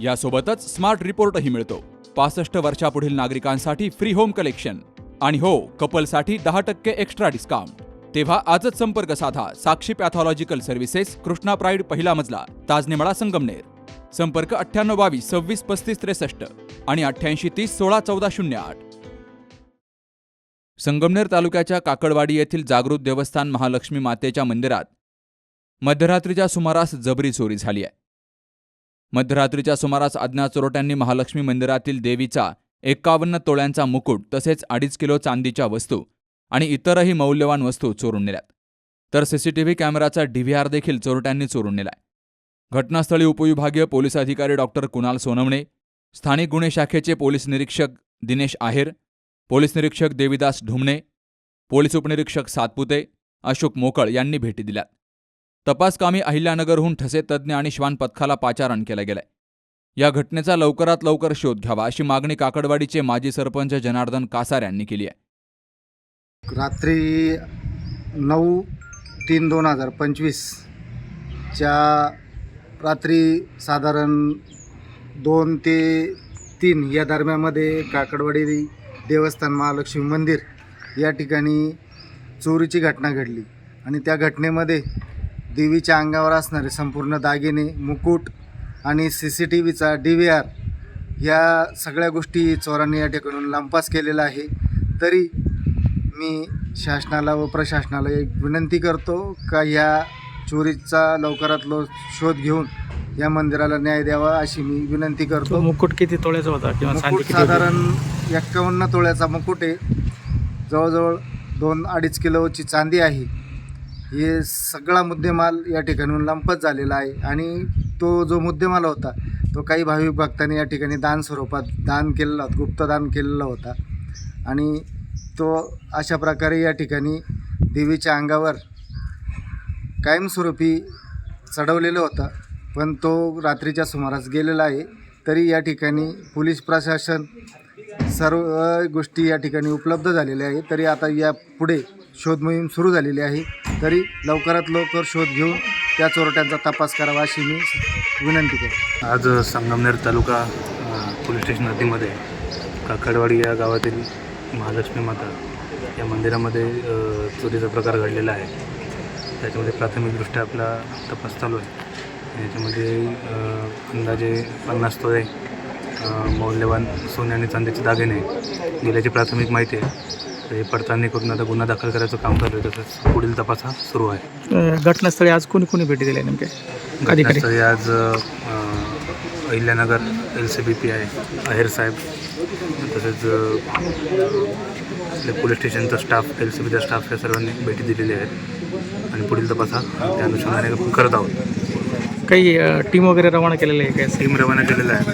यासोबतच स्मार्ट रिपोर्टही मिळतो. पासष्ट वर्षापुढील नागरिकांसाठी फ्री होम कलेक्शन आणि हो कपलसाठी दहा टक्के एक्स्ट्रा डिस्काउंट तेव्हा आजच संपर्क साधा Sakshi pathological services Krishna pride पहिला मजला ताजनेमळा संगमनेर. संपर्क अठ्ठ्याण्णव बावीस सव्वीस पस्तीस त्रेसष्ट आणि अठ्ठ्याऐंशी तीस सोळा चौदा शून्य आठ. संगमनेर तालुक्याच्या काकडवाडी येथील जागृत देवस्थान महालक्ष्मी मातेच्या मंदिरात मध्यरात्रीच्या सुमारास जबरी चोरी झाली आहे. मध्यरात्रीच्या सुमारास अज्ञात चोरट्यांनी महालक्ष्मी मंदिरातील देवीचा एक्कावन्न तोळ्यांचा मुकुट तसेच अडीच किलो चांदीच्या वस्तू आणि इतरही मौल्यवान वस्तू चोरून नेल्यात. तर सीसीटीव्ही कॅमेराचा डीव्हीआर देखील चोरट्यांनी चोरून नेलाय. घटनास्थळी उपविभागीय पोलीस अधिकारी डॉक्टर कुणाल सोनवणे स्थानिक गुन्हे शाखेचे पोलीस निरीक्षक दिनेश आहेर पोलीस निरीक्षक देविदास ढुमणे पोलीस उपनिरीक्षक सातपुते अशोक मोकळ यांनी भेटी दिल्यात. तपासकामी अहिल्यानगरहून ठसे तज्ज्ञ आणि श्वान पथकाला पाचारण केलं गेलंय. या घटनेचा लवकरात लवकर शोध घ्यावा अशी मागणी काकडवाडीचे माजी सरपंच जनार्दन कासार यांनी केली आहे. रात्री नऊ तीन दोन हजार पंचवीसच्या रात्री साधारण दोन ते तीन या दरम्यामध्ये काकडवाडी देवस्थान महालक्ष्मी मंदिर या ठिकाणी चोरीची घटना घडली आणि त्या घटनेमध्ये देवीच्या अंगावर असणारे संपूर्ण दागिने मुकुट आणि सी सी टी व्हीचा डी व्ही आर या सगळ्या गोष्टी चोरांनी या ठिकाणून लंपास केलेला आहे. तरी मी शासनाला व प्रशासनाला एक विनंती करतो का या चोरीचा लवकरात लव शोध घेऊन या मंदिराला न्याय द्यावा अशी मी विनंती करतो. मुकुट किती तोळ्याचा होता किंवा मुकुट? साधारण एक्कावन्न तोळ्याचा मुकुट आहे. जवळजवळ दोन अडीच किलोची चांदी आहे. हे सगळा मुद्देमाल या ठिकाणून लंपत झालेला आहे. आणि तो जो मुद्देमाल होता तो काही भाविक भक्तांनी या ठिकाणी दान स्वरूपात दान केलेला होता गुप्तदान केलेला होता. आणि तो अशा प्रकारे या ठिकाणी देवीच्या अंगावर कायमस्वरूपी चढवलेलं होतं. पण तो रात्रीच्या सुमारास गेलेला आहे. तरी या ठिकाणी पोलीस प्रशासन सर्व गोष्टी या ठिकाणी उपलब्ध झालेल्या आहे तरी आता या पुढे शोधमोहीम सुरू झालेली आहे. तरी लवकरात लवकर शोध घेऊन त्या चोरट्यांचा तपास करावा अशी मी विनंती केली आज संगमनेर तालुका पोलीस स्टेशन हद्दीमध्ये काकडवाडी या गावातील महालक्ष्मी माता या मंदिरामध्ये चोरीचा प्रकार घडलेला आहे. त्याच्यामध्ये प्राथमिकदृष्ट्या आपला तपास चालू आहे. याच्यामध्ये अंदाजे पन्नास तोळे मौल्यवान सोने आणि चांदीचे दागिने गेल्याची प्राथमिक माहिती आहे. तर हे पडताळणी करून आता गुन्हा दाखल करायचं काम चालू आहे तसंच पुढील तपास हा सुरू आहे. अं, घटनास्थळी आज कोणी कोणी भेटी दिल्या नेमके? अधिकारी? घटनास्थळी आज अ, Ahilyanagar L C B P आहे आहेर साहेब तसेच अ, आपले पोलीस स्टेशनचा स्टाफ एल सी बीचा स्टाफ या सर्वांनी भेटी दिलेली आहेत. आणि पुढील तपास हा त्या अनुषंगाने आपण करत आहोत. काही टीम वगैरे रवाना केलेलं आहे काय टीम रवाना केलेला आहे.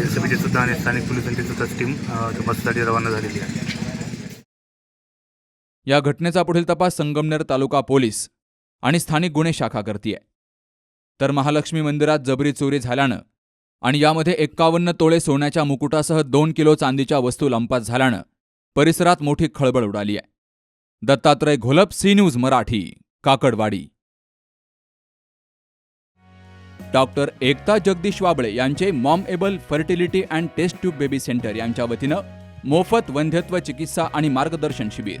एल सी बीची सुद्धा आणि स्थानिक पोलिसांची सुद्धा टीम तपासासाठी रवाना झालेली आहे. या घटनेचा पुढील तपास संगमनेर तालुका पोलीस आणि स्थानिक गुन्हे शाखा करतीये. तर महालक्ष्मी मंदिरात जबरी चोरी झाल्यानं आणि यामध्ये एक्कावन्न तोळे सोन्याच्या मुकुटासह दोन किलो चांदीच्या वस्तू लंपास झाल्यानं परिसरात मोठी खळबळ उडाली आहे Dattatray Gholap C news Marathi Kakadwadi. Doctor Ekta Jagdish Wable यांचे mom able fertility and test tube baby centre यांच्या वतीनं मोफत वंध्यत्व चिकित्सा आणि मार्गदर्शन शिबिर.